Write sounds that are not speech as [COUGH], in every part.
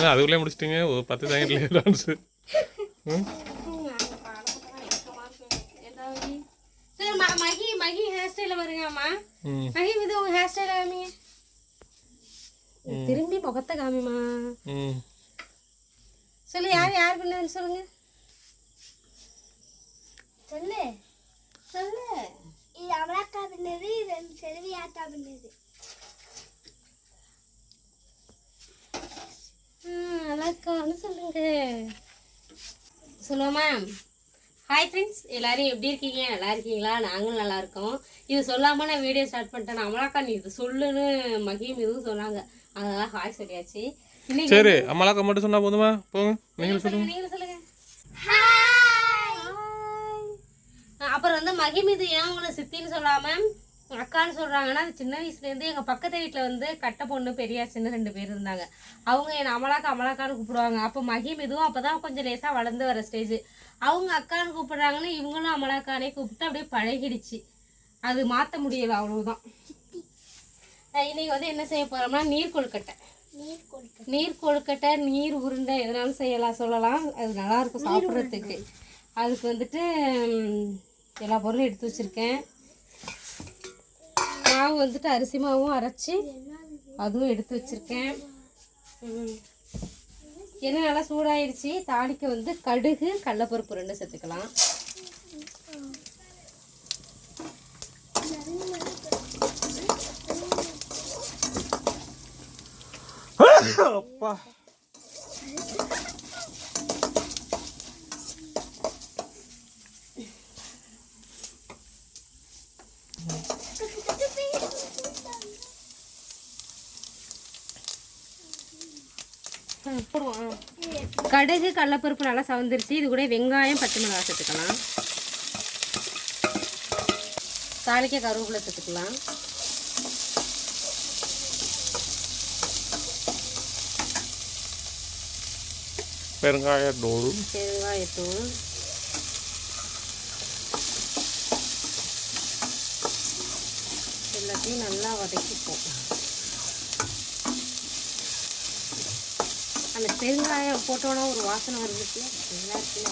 ஏன்னா அதுக்குள்ளே முடிச்சிட்டிங்க. ஒரு பத்து செகண்ட்லேயே டான்ஸு ம்? மகி மகி ஹேர் ஸ்டைல வருங்கம்மா மகி இது உங்க ஹேர் ஸ்டைல காமிங்க திரும்பி முகத்தை காமிமா சொல்லு யார் யார் பண்ணதுன்னு சொல்லுங்க. சொல்லு. சொல்லு. இது அமலாக்கா பின்னது இது செல்வி ஆத்தா பின்னது ம், நல்லா இருக்கான்னு சொல்லுங்க. சொல்லுவோமா ஹாய் ஃப்ரெண்ட்ஸ் எல்லாரும் எப்படி இருக்கீங்க? நல்லா இருக்கீங்களா? நாங்களும் நல்லா இருக்கோம். இது சொல்லாம நான் வீடியோ ஸ்டார்ட் பண்ணிட்டேன். அமலாக்கா நீ இது சொல்லுன்னு மகிம் இதுவும் சொன்னாங்க. அதெல்லாம் ஹாய் சொல்லியாச்சு. சரி அம்மாலாக்கா மட்டும் சொன்னால் போதுமா? போங்க நீங்களும் சொல்லுங்க நீங்களும் சொல்லுங்க. அப்புறம் வந்து மகிம் இது ஏன் உங்களை சித்தின்னு சொல்லாம அக்கான்னு சொல்றாங்கன்னா அது சின்ன வயசுலேருந்து எங்கள் பக்கத்து வீட்டில் வந்து கட்டை பொண்ணு பெரியாச்சுன்னு ரெண்டு பேர் இருந்தாங்க. அவங்க என்னை அமலாக்கா அமலாக்கான்னு கூப்பிடுவாங்க. அப்போ மகிம் இதுவும் அப்போ தான் கொஞ்சம் லேசாக வளர்ந்து வர ஸ்டேஜ் அவங்க அக்கான்னு கூப்பிடுறாங்கன்னு இவங்களும் அமலாக்கானே கூப்பிட்டு அப்படியே பழகிடுச்சு. அது மாற்ற முடியல அவ்வளவுதான். அஹ் இன்னைக்கு வந்து என்ன செய்ய போறோம்னா நீர் கொழுக்கட்டை. நீர் கொழுக்கட்டை. நீர் உருண்டை எதனாலும் செய்யலாம் சொல்லலாம். அது நல்லா இருக்கும் சாப்பிட்றதுக்கு. அதுக்கு வந்துட்டு எல்லா பொருளும் எடுத்து வச்சிருக்கேன். மாவு வந்துட்டு அரிசி மாவும் அரைச்சி அதுவும் எடுத்து வச்சிருக்கேன். ம். எண்ணெய் நல்லா சூடாயிருச்சு. தாளிக்க வந்து கடுகு கடலப்பருப்பு ரெண்டு சேர்த்துக்கலாம். அப்பா. போடுவோம். கடுகு கடலப்பருப்பு நல்லா சவந்துருச்சு. இது கூட வெங்காயம் பச்சை மிளகாய் சேர்த்துக்கலாம். தாளிக்க கருவேப்பிலை சேர்த்துக்கலாம். பெருங்காய டோல் பெருங்காயத்தூள். எல்லாத்தையும் நல்லா வதக்கிப்போம். அந்த பெருங்காயம் போட்டோன்னா ஒரு வாசனை வருது நல்லா இருக்குல்ல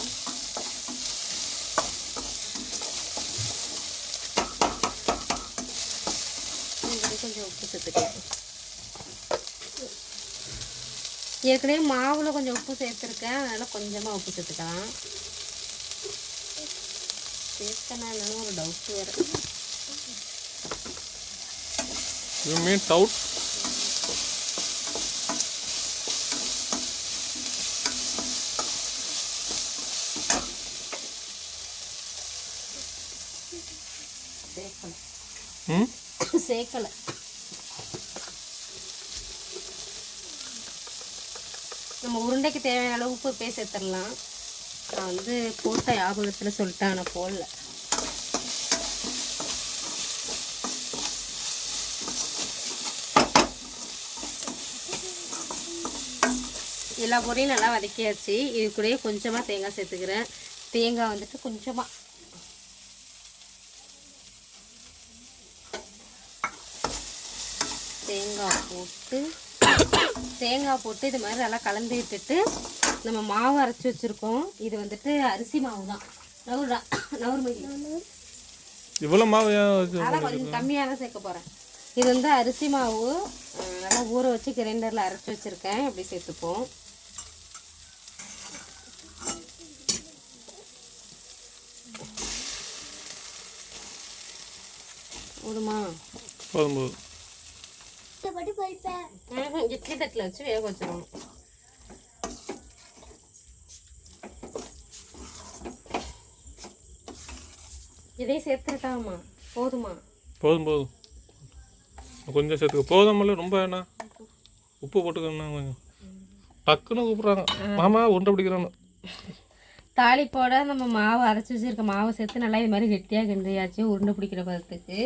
கொஞ்சம் உப்பு சேர்த்துக்கலாம். ஏற்கனவே மாவில் கொஞ்சம் உப்பு சேர்த்துருக்கேன். அதனால் கொஞ்சமாக உப்பு சேர்த்துக்கலாம். சேர்த்தனா என்னன்னு ஒரு டவுட் வேறு. மீன் டவுட் சேர்க்கலை சேர்க்கலை நம்ம உருண்டைக்கு தேவையான அளவு உப்பு போய் சேர்த்துடலாம். நான் வந்து போட்ட ஞாபகத்தில் சொல்லிட்டேன் ஆனால் போடல. எல்லா பொருளையும் நல்லா வதக்கியாச்சு. இது கூடயே கொஞ்சமாக தேங்காய் சேர்த்துக்கிறேன். தேங்காய் வந்துட்டு கொஞ்சமாக தேங்காய் போட்டு தேங்காய் போட்டு இது மாதிரி நல்லா கலந்து விட்டுட்டு நம்ம மாவு அரைச்சி வச்சுருக்கோம். இது வந்துட்டு அரிசி மாவு தான். நவுறு மணி இவ்வளோ மாவு அதான் கொஞ்சம் கம்மியாக தான் சேர்க்க போகிறேன் இது வந்து அரிசி மாவு நல்லா ஊற வச்சு கிரைண்டரில் அரைச்சி வச்சுருக்கேன். இப்படி சேர்த்துப்போம். போதுமா? போதும் போதும். போய்ப்பேன். ம்ஹும், இட்லி தட்டில் வச்சு வேக வச்சிடணும் இதே சேர்த்துருக்காமா போதுமா? போதும் போதும். கொஞ்சம் சேர்த்துக்க. போதும்ல ரொம்ப வேணாம். உப்பு போட்டுக்கணும் கொஞ்சம். டக்குன்னு கூப்பிட்றாங்க. மாமா உருண்டை பிடிக்கிறான்னு தாளிப்போட நம்ம மாவு அரைச்சி வச்சிருக்க மாவை சேர்த்து நல்லா இது மாதிரி கெட்டியாக கிண்டியாச்சு உருண்டை பிடிக்கிற பதத்துக்கு.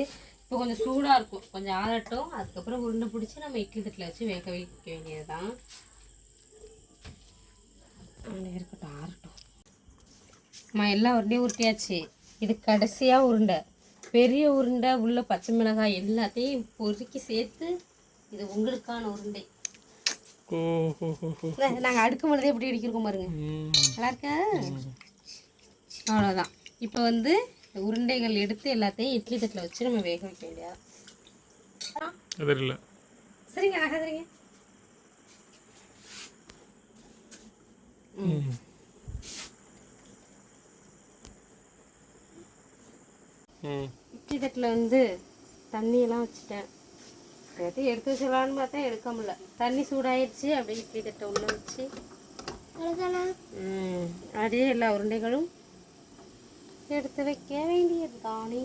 இப்போ கொஞ்சம் சூடாக இருக்கும். கொஞ்சம் ஆறட்டும். அதுக்கப்புறம் உருண்டை பிடிச்சி நம்ம இட்லி தட்டில் வச்சு வேக வைக்க வேண்டியது தான் இருக்கட்டும் ஆறட்டும். அம்மா எல்லா உருண்டையும் உருட்டியாச்சு. இது கடைசியாக உருண்டை. பெரிய உருண்டை உள்ள பச்சை மிளகாய் எல்லாத்தையும் பொறுக்கி சேர்த்து இது உங்களுக்கான உருண்டை. நாங்கள் அடுக்கும் பொழுதே எப்படி அடிக்கிறோம் பாருங்க. ம். நல்லா இருக்கா? அவ்வளோதான் இப்போ வந்து இந்த உருண்டைகள் எடுத்து எல்லாத்தையும் இட்லி தட்டில் வச்சு நம்ம வேக வைக்க வேண்டியது? அது இல்லை சரிங்க ம். இட்லி தட்டில் வந்து தண்ணியெல்லாம் வச்சுட்டேன். எல்லாத்தையும் எடுத்து வச்சிடலான்னு பார்த்தா எடுக்க முடியல. தண்ணி சூடாயிருச்சு அப்படியே இட்லி தட்டை உள்ள வச்சு. அப்படியே எல்லா உருண்டைகளும் எடுத்து வைக்க வேண்டியது தானே.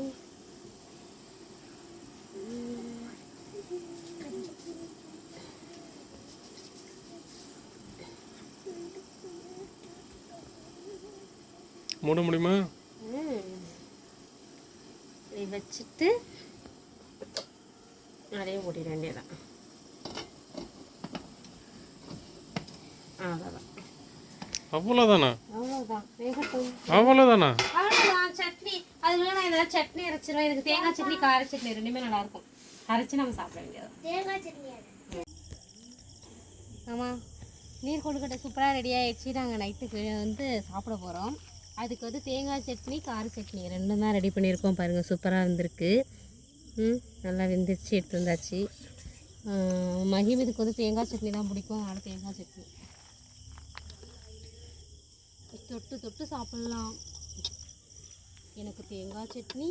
மூட முடியுமா? இப்படி வச்சுட்டு அதையும் மூடிட வேண்டியதான் அவ்வளோதான் அவ்வளோதான் வேகட்டும். அவ்வளோதானா அவ்வளோதான் சட்னி. அதுல நான் ஏதாவது சட்னி அரைச்சிருவேன். இதுக்கு தேங்காய் சட்னி கார சட்னி ரெண்டுமே நல்லா இருக்கும். அரைச்சு நம்ம சாப்பிட வேண்டியது தேங்காய் சட்னி. ஆமாம் நீர் கொழுக்கட்டை சூப்பராக ரெடி ஆயிடுச்சு. நாங்கள் நைட்டுக்கு வந்து சாப்பிட போகிறோம் அதுக்கு வந்து தேங்காய் சட்னி கார சட்னி ரெண்டும் தான் ரெடி பண்ணியிருக்கோம். பாருங்கள் சூப்பராக இருந்திருக்கு. ம் நல்லா வெந்துருச்சு எடுத்து வந்தாச்சு. மகிம் இதுக்கு வந்து தேங்காய் சட்னி தான் பிடிக்கும். அதனால் தேங்காய் சட்னி. தொட்டு தொட்டு சாப்பிட்லாம். எனக்கு தேங்காய் சட்னி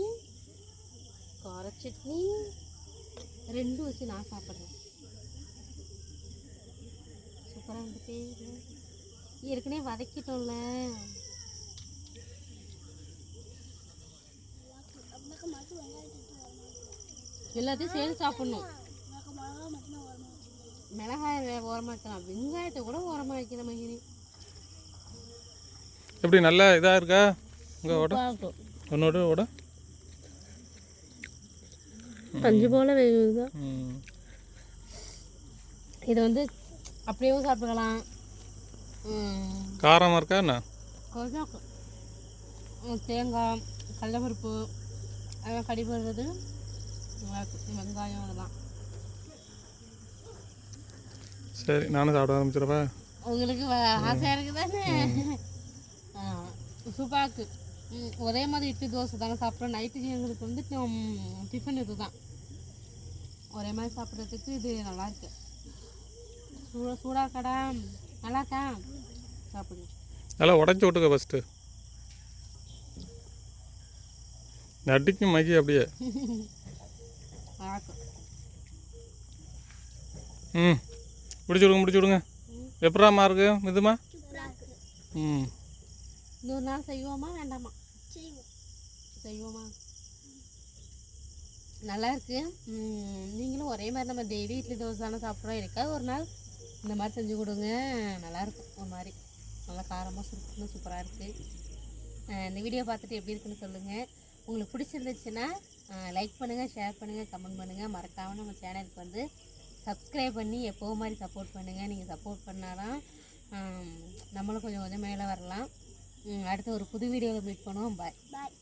கார சட்னி ரெண்டும் வச்சு நான் சாப்பிட்றேன். சூப்பராக வந்துட்டே ஏற்கனவே வதக்கிட்டோம்ல. எல்லாத்தையும் சேர்ந்து சாப்பிடணும். மிளகாய் ஓரமாக வைக்கலாம். வெங்காயத்தை கூட ஓரமாக வைக்கிற மகிழி எப்படி நல்லா இதாக இருக்கா? உங்கள் ஓட? உன்னோட ஓட? பஞ்சு போல வேகுதுதான் ம். இதை வந்து அப்படியேவும் சாப்பிடலாம் ம், காரமாக இருக்கா என்ன? கொஞ்சம் தேங்காய் கடலப்பருப்பு அதெல்லாம் கடி போடுறது வெங்காயம் அதெல்லாம் சரி நானும் சாப்பிட ஆரம்பிச்சிடவா? உங்களுக்கு வ- ஆசையா இருக்குதானே? ம், ஒரே மாதிரி இட்லி தோசை தானே சாப்பிட்றோம். நைட்டுக்கு எங்களுக்கு வந்து டிஃபன் இது தான் ஒரே மாதிரி சாப்பிட்றதுக்கு இது நல்லா இருக்கு. சூடா சூடாக கடா நல்லா இருக்கா சாப்பிடுங்க நல்லா உடச்சி விட்டுக்க ஃபஸ்ட்டு நடிக்கும் மகி அப்படியே. [LAUGHS] ம் பிடிச்சி விடுங்க பிடிச்சி விடுங்க. எப்படாமா இருக்கு மிதுமா? ம். இன்னொரு நாள் செய்வோமா வேண்டாமா? செய்வோம். செய்வோமா நல்லா இருக்கு. நீங்களும் ஒரே மாதிரி நம்ம டெய்லி இட்லி தோசை தானே சாப்பிட்றோம். இருக்காது ஒரு நாள் இந்த மாதிரி செஞ்சு கொடுங்க. நல்லாயிருக்கும் ஒரு மாதிரி. நல்லா காரமாக சுருக்குன்னு சூப்பராக இருக்குது இந்த வீடியோ பார்த்துட்டு எப்படி இருக்குன்னு சொல்லுங்கள் உங்களுக்கு பிடிச்சிருந்துச்சுன்னா லைக் பண்ணுங்கள் ஷேர் பண்ணுங்கள் கமெண்ட் பண்ணுங்கள் மறக்காமல் நம்ம சேனலுக்கு வந்து சப்ஸ்கிரைப் பண்ணி எப்போ மாதிரி சப்போர்ட் பண்ணுங்கள் நீங்கள் சப்போர்ட் பண்ணால் தான் நம்மளும் கொஞ்சம் கொஞ்சம் மேலே வரலாம். அடுத்து ஒரு புது வீடியோவில் மீட் பண்ணுவோம். பாய் பாய்